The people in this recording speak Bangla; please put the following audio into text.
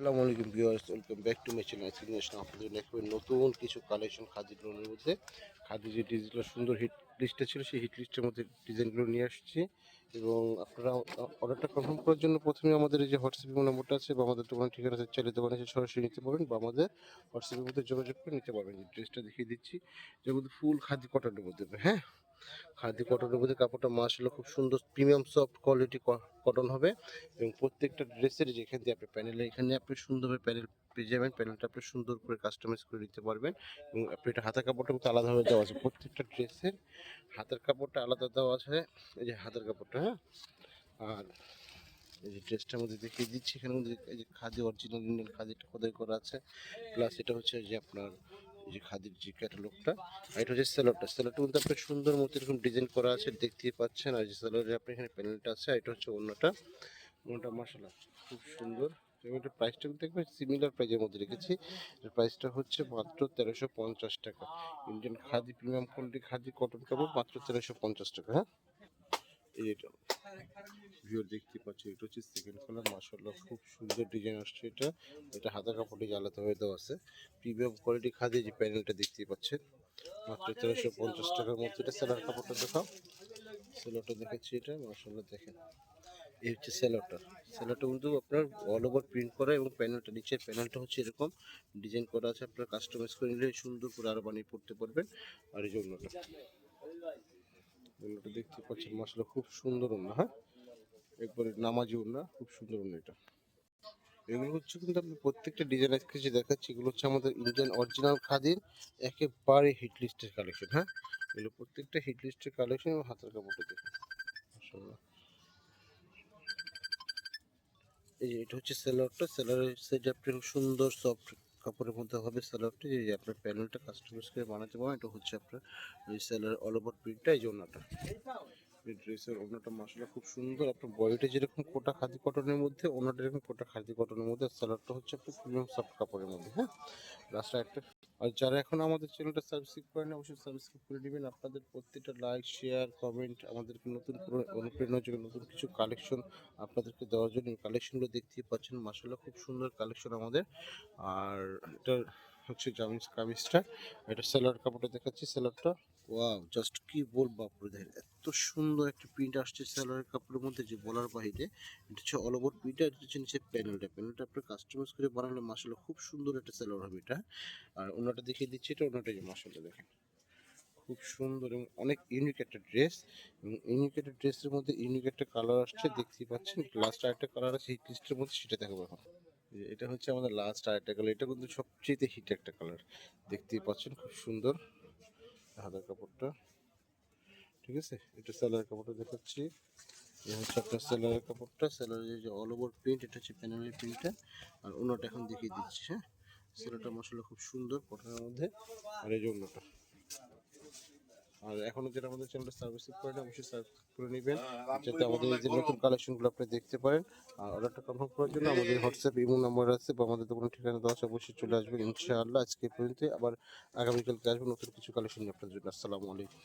আসসালামু আলাইকুম viewers, welcome back to my channel আজকে নিয়ে আপনাদের দেখবেন নতুন কিছু কালেকশন খাদি ড্রোনের মধ্যে। খাদি যে ডিজিটাল সুন্দর হিট লিস্টটা ছিল, সেই হিট লিস্টের মধ্যে ডিজাইনগুলো নিয়ে আসছি। এবং আপনারা অর্ডারটা কনফার্ম করার জন্য প্রথমে আমাদের এই যে হোয়াটসঅ্যাপ নম্বরটা আছে বা আমাদের দোকানের ঠিকানা আছে, চাইলে দোকানে সরাসরি নিতে পারবেন বা আমাদের হোয়াটসঅ্যাপের মধ্যে যোগাযোগ করে নিতে পারবেন ড্রেসটা দেখিয়ে দিচ্ছি। মধ্যে ফুল খাদি কটনের মধ্যে হ্যাঁ? খাদি কটনের মধ্যে কাপড়টা মাসাল্লাহ খুব সুন্দর প্রিমিয়াম সফট কোয়ালিটি কটন হবে এবং প্রত্যেকটা ড্রেসের যেখান দিয়ে আপনি প্যানেলে, এখানে আপনি সুন্দরভাবে প্যানেল পেয়ে যাবেন। প্যানেলটা আপনি সুন্দর করে কাস্টমাইজ করে নিতে পারবেন এবং আপনি এটা হাতের কাপড়টা কিন্তু আলাদাভাবে দেওয়া আছে। প্রত্যেকটা ড্রেসের হাতের কাপড়টা আলাদা দেওয়া আছে। এই যে হাতের কাপড়টা হ্যাঁ? আর এই যে ড্রেসটার মধ্যে দেখিয়ে দিচ্ছি, এখানে মধ্যে এই যে খাদি অরিজিনাল খাদিটা খোদাই করা আছে। প্লাস এটা হচ্ছে যে আপনার যে খাদির যে ক্যাটালগটা এটা হচ্ছে সেলোটা সেলোটা কিন্তু আপনার সুন্দর মতো এরকম ডিজাইন করা আছে, দেখতেই পাচ্ছেন। আর যে সেলোরে আপনি এখানে প্যানেলটা আছে এটা হচ্ছে অন্যটা। অন্যটা মশলা খুব সুন্দর। এটার প্রাইসটা কিন্তু একবার সিমিলার প্রাইজের মধ্যে রেখেছি। এর প্রাইসটা হচ্ছে মাত্র তেরোশো পঞ্চাশ টাকা। Indian khadi premium quality khadi cotton কাপড় মাত্র তেরোশো পঞ্চাশ টাকা হ্যাঁ? এই ভিউ দেখতে পাচ্ছি, এটা হচ্ছে সেকেন্ড কালার মাসাল্লাহ খুব সুন্দর ডিজাইন আসছে এটা। এটা হাতা কাপড়ে জ্বালাতে হয়ে, দেওয়া আছে। প্রিমিয়াম কোয়ালিটি খাদি যে প্যানেলটা দেখতে পাচ্ছেন, মাত্র তেরোশো পঞ্চাশ টাকার মধ্যে। এটা সেলার কাপড়টা দেখাও। সেলোটা দেখেছি এটা মাসাল্লাহ দেখেন। এই হচ্ছে সেলোটা সেলোটা কিন্তু আপনার অল ওভার প্রিন্ট করা এবং প্যানেলটা নিচের প্যানেলটা হচ্ছে এরকম। ডিজাইন করা আছে, আপনার কাস্টমাইজ করে নিলে সুন্দর করে আরও বানিয়ে পড়তে পারবেন। আর এই অন্যটা। দেখতে পাচ্ছেন মশলা খুব সুন্দর অন্য হ্যাঁ? একবারে নামাজি ওড়না, খুব সুন্দর ওড়না এটা। এগুলো হচ্ছে কিন্তু আপনি প্রত্যেকটা ডিজাইন আজকে যে দেখাচ্ছি, এগুলো হচ্ছে আমাদের ইন্ডিয়ান অরিজিনাল খাদির একেবারে হিট লিস্টের কালেকশন হ্যাঁ? এগুলো প্রত্যেকটা হিট লিস্টের কালেকশন এবং হাতের কাপড়টা দেখুন। এই যে এটা হচ্ছে সেলারটা সেলারের সেট আপনি খুব সুন্দর সফট কাপড়ের মধ্যে হবে সেলারটা এই যে আপনার প্যানেলটা কাস্টমাইজ করে বানাতে পারেন, এটা হচ্ছে আপনার এই সেলার অল ওভার প্রিন্টটা এই যে এই ড্রেসের ওনাটা মশলা খুব সুন্দর। আপনার বডিটা যেরকম কোটা খাদি কটনের মধ্যে ওনাটা এরকম কোটা খাদি কটনের মধ্যে সালোয়ারটা হচ্ছে আপনার প্রিমিয়াম সফট কাপড়ের মধ্যে হ্যাঁ? লাস্টে একটা। আর যারা এখন আমাদের চ্যানেলটা সাবস্ক্রাইব করেন অবশ্যই সাবস্ক্রাইব করে নেবেন। আপনাদের প্রত্যেকটা লাইক শেয়ার কমেন্ট আমাদেরকে নতুন করে অনুপ্রেরণার জন্য নতুন কিছু কালেকশন আপনাদেরকে দেওয়ার জন্য। কালেকশনগুলো দেখতেই পাচ্ছেন মাসাল্লাহ খুব সুন্দর কালেকশন আমাদের। আর এটা হচ্ছে জামিস কামিজটা। এটা সেলার কাপড়টা দেখাচ্ছি সেলারটা ওয়াও, জাস্ট কি বলব আপনাদের, এত সুন্দর একটা প্রিন্ট আসছে সেলারের কাপড়ের মধ্যে যে বলার বাহিরে। এটা হচ্ছে অল ওভার প্রিন্টটা এটা হচ্ছে নিচে প্যানেলটা প্যানেলটা আপনার কাস্টমাইজ করে বানালে মাসাল্লাহ খুব সুন্দর একটা সেলার হবে এটা। আর ওনাটা দেখিয়ে দিচ্ছি, এটা ওনাটা যে মাসাল্লাহ দেখেন। খুব সুন্দর এবং অনেক ইউনিক একটা ড্রেস এবং ইউনিক একটা ড্রেসের মধ্যে ইউনিক একটা কালার আসছে, দেখতেই পাচ্ছেন। লাস্ট আরেকটা কালার আছে হিট লিস্টের মধ্যে সেটা দেখাবো এখন। এই যে এটা হচ্ছে আমাদের লাস্ট আরেকটা কালার এটা কিন্তু সবচেয়ে হিট একটা কালার দেখতেই পাচ্ছেন খুব সুন্দর হাতার কাপড়টা। ঠিক আছে? এটা সেলার কাপড়টা দেখাচ্ছি। এই হচ্ছে আপনার সেলারের কাপড়টা। সেলারের যে অল ওভার প্রিন্ট এটা হচ্ছে প্যানেলের প্রিন্টটা আর অন্যটা এখন দেখিয়ে দিচ্ছি হ্যাঁ? সেলারটা মশলা খুব সুন্দর কটনের মধ্যে। আর এই যে অন্যটা আর এখনও যেটা আমাদের চ্যানেলটা সার্ভিসিং করেন অবশ্যই সাবস্ক্রাইব করে নেবেন। যাতে আমাদের এই যে নতুন কালেকশনগুলো আপনি দেখতে পারেন আর অর্ডারটা কনফার্ম করার জন্য আমাদের হোয়াটসঅ্যাপ ইমো নাম্বার আছে বা আমাদের দোকানের ঠিকানা দেওয়া আছে অবশ্যই চলে আসবেন ইনশাআল্লাহ আজকে পর্যন্ত আবার আগামীকালকে আসবেন নতুন কিছু কালেকশন নিয়ে আপনার জন্য। আসসালামু আলাইকুম।